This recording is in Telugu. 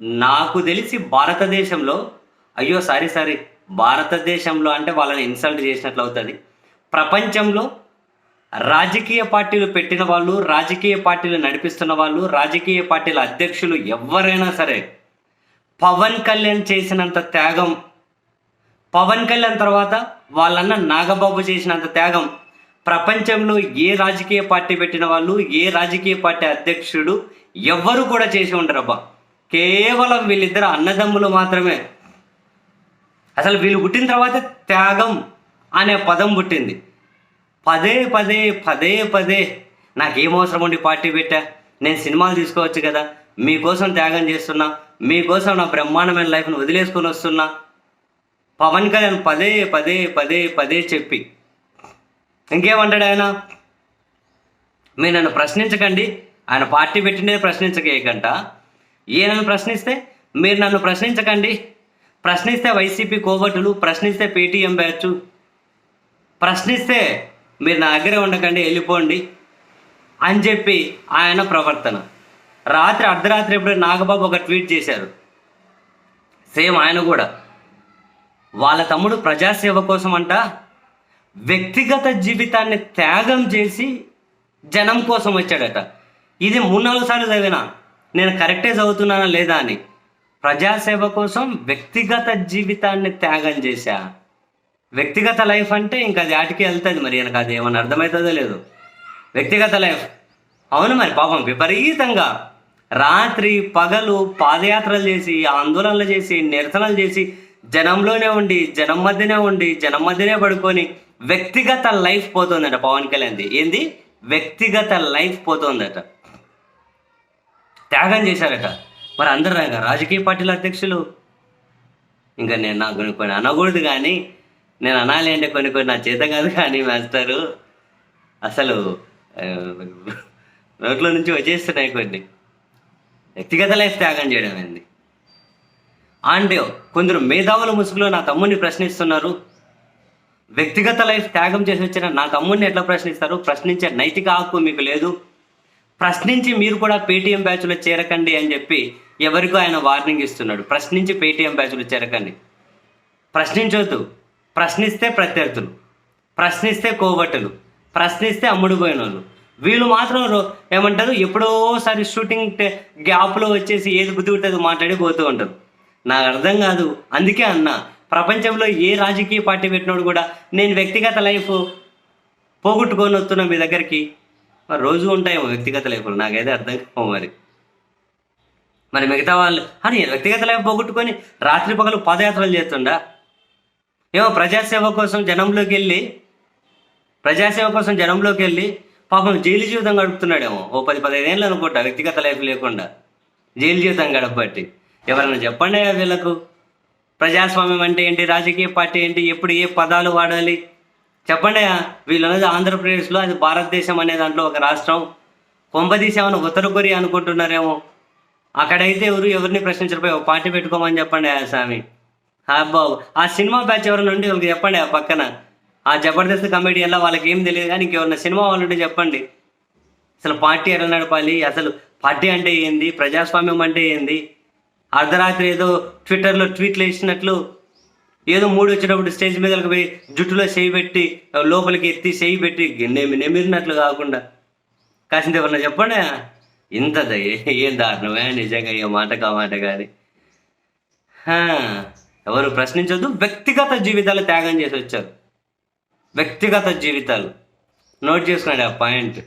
నాకు తెలిసి భారతదేశంలో అయ్యో సారీ సారీ భారతదేశంలో అంటే వాళ్ళని ఇన్సల్ట్ చేసినట్లు అవుతుంది. ప్రపంచంలో రాజకీయ పార్టీలు పెట్టిన వాళ్ళు రాజకీయ పార్టీలు నడిపిస్తున్న వాళ్ళు రాజకీయ పార్టీల అధ్యక్షులు ఎవరైనా సరే పవన్ కళ్యాణ్ చేసినంత త్యాగం పవన్ కళ్యాణ్ తర్వాత వాళ్ళన్న నాగబాబు చేసినంత త్యాగం ప్రపంచంలో ఏ రాజకీయ పార్టీ పెట్టిన వాళ్ళు ఏ రాజకీయ పార్టీ అధ్యక్షుడు ఎవ్వరు కూడా చేసి ఉండరబ్బా. కేవలం వీళ్ళిద్దరు అన్నదమ్ములు మాత్రమే. అసలు వీళ్ళు పుట్టిన తర్వాత త్యాగం అనే పదం పుట్టింది. పదే పదే పదే పదే నాకేం అవసరం ఉండి పార్టీ పెట్టా? నేను సినిమాలు తీసుకోవచ్చు కదా. మీకోసం త్యాగం చేస్తున్నా. మీకోసం నా బ్రహ్మాండమైన లైఫ్ను వదిలేసుకొని వస్తున్నా. పవన్ కళ్యాణ్ పదే పదే పదే పదే చెప్పి. ఇంకేమంటాడు ఆయన? మీరు నన్ను ప్రశ్నించకండి. ఆయన పార్టీ పెట్టినే ప్రశ్నించకేయకంట ఈయనను ప్రశ్నిస్తే? మీరు నన్ను ప్రశ్నించకండి. ప్రశ్నిస్తే వైసీపీ కోవటులు ప్రశ్నిస్తే పేటీఎం బ్యాచ్. ప్రశ్నిస్తే మీరు నా దగ్గరే ఉండకండి వెళ్ళిపోండి అని చెప్పి ఆయన ప్రవర్తన. రాత్రి అర్ధరాత్రి ఎప్పుడు నాగబాబు ఒక ట్వీట్ చేశారు. సేమ్ ఆయన కూడా. వాళ్ళ తమ్ముడు ప్రజాసేవ కోసం అంట వ్యక్తిగత జీవితాన్ని త్యాగం చేసి జనం కోసం వచ్చాడట. ఇది మూడు నాలుగు సార్లు చదివినా. నేను కరెక్టే చదువుతున్నానా లేదా అని. ప్రజాసేవ కోసం వ్యక్తిగత జీవితాన్ని త్యాగం చేశా. వ్యక్తిగత లైఫ్ అంటే ఇంకా అది ఆటికి వెళ్తుంది మరి నాకు అది ఏమన్నా అర్థమవుతుందో లేదు. వ్యక్తిగత లైఫ్. అవును మరి పాపం విపరీతంగా. రాత్రి పగలు పాదయాత్రలు చేసి ఆందోళనలు చేసి నిరసనలు చేసి జనంలోనే ఉండి జనం మధ్యనే ఉండి జనం మధ్యనే పడుకొని వ్యక్తిగత లైఫ్ పోతుందట పవన్ కళ్యాణ్ది. ఏంది? వ్యక్తిగత లైఫ్ పోతుందట. త్యాగం చేశారట. మరి అందరు రాజకీయ పార్టీల అధ్యక్షులు. ఇంకా నేను నాకు కొన్ని కొన్ని అనకూడదు కానీ నేను అనాలి అంటే కొన్ని కొన్ని నా చేత కాదు కానీ మాస్టరు. అసలు నోట్లో నుంచి వచ్చేస్తున్నాయి కొన్ని. వ్యక్తిగత లైఫ్ త్యాగం చేయడం ఏంది? అండ్ కొందరు మేధావుల ముసుగులో నా తమ్ముడిని ప్రశ్నిస్తున్నారు. వ్యక్తిగత లైఫ్ త్యాగం చేసి వచ్చిన నా తమ్ముడిని ఎట్లా ప్రశ్నిస్తారు? ప్రశ్నించే నైతిక హక్కు మీకు లేదు. ప్రశ్నించి మీరు కూడా పేటీఎం బ్యాచ్లో చేరకండి అని చెప్పి ఎవరికో ఆయన వార్నింగ్ ఇస్తున్నాడు. ప్రశ్నించి పేటీఎం బ్యాచ్లో చేరకండి. ప్రశ్నించొద్దు. ప్రశ్నిస్తే ప్రత్యర్థులు. ప్రశ్నిస్తే కోవట్టలు ప్రశ్నిస్తే అమ్ముడుపోయిన వాళ్ళు వీళ్ళు మాత్రం ఏమంటారు? ఎప్పుడోసారి షూటింగ్ గ్యాప్లో వచ్చేసి ఏది బుద్ధి ఉంటుంది మాట్లాడి పోతూ ఉంటారు. నాకు అర్థం కాదు. అందుకే అన్న ప్రపంచంలో ఏ రాజకీయ పార్టీ పెట్టినోడు కూడా నేను వ్యక్తిగత లైఫ్ పోగొట్టుకొని వస్తున్నా మీ దగ్గరికి. మరి రోజు ఉంటాయేమో వ్యక్తిగత లైఫ్లు నాకైతే అర్థం కావు మరి. మరి మిగతా వాళ్ళు అని వ్యక్తిగత లైఫ్ పోగొట్టుకొని రాత్రి పగలు పాదయాత్రలు చేస్తుండా? ఏమో ప్రజాసేవ కోసం జనంలోకి వెళ్ళి ప్రజాసేవ కోసం జనంలోకి వెళ్ళి పాపం జైలు జీవితం గడుపుతున్నాడేమో. ఓ పది పదిహేను ఏళ్ళు అనుకుంటా వ్యక్తిగత లైఫ్ లేకుండా. జైలు జీవితం గడపబట్టి. ఎవరైనా చెప్పండి వీళ్ళకు? ప్రజాస్వామ్యం అంటే ఏంటి? రాజకీయ పార్టీ ఏంటి? ఎప్పుడు ఏ పదాలు వాడాలి? చెప్పండి అయ్యా వీళ్ళు అనేది ఆంధ్రప్రదేశ్లో అది భారతదేశం అనే దాంట్లో ఒక రాష్ట్రం. కొంపదీసి ఉత్తర కొరియా అనుకుంటున్నారేమో. అక్కడైతే ఎవరు ఎవరిని ప్రశ్నించకపోయి ఒక పార్టీ పెట్టుకోమని చెప్పండి ఆ స్వామి. బాబు ఆ సినిమా బ్యాచ్ ఎవరైనా ఉండి వాళ్ళకి చెప్పండి ఆ పక్కన. ఆ జబర్దస్త్ కమెడియన్లో వాళ్ళకి ఏం తెలియదు కానీ ఇంకెవరైనా సినిమా వాళ్ళు ఉంటే చెప్పండి. అసలు పార్టీ ఎలా నడపాలి అసలు పార్టీ అంటే ఏంది ప్రజాస్వామ్యం అంటే ఏంది? అర్ధరాత్రి ఏదో ట్విట్టర్లో ట్వీట్లు వేసినట్లు ఏదో మూడు వచ్చినప్పుడు స్టేజ్ మీదకి పోయి జుట్టులో చేయి పెట్టి లోపలికి ఎత్తి చేయి పెట్టి నెమి నెమిరినట్లు కాకుండా. కాసింత ఎవరన్నా చెప్పండి ఇంత ఏం దారుణమే? నిజంగా ఏ మాట కా మాట కానీ. ఎవరు ప్రశ్నించొద్దు. వ్యక్తిగత జీవితాలు త్యాగం చేసి వచ్చారు వ్యక్తిగత జీవితాలు. నోట్ చేసుకున్నాడు ఆ పాయింట్.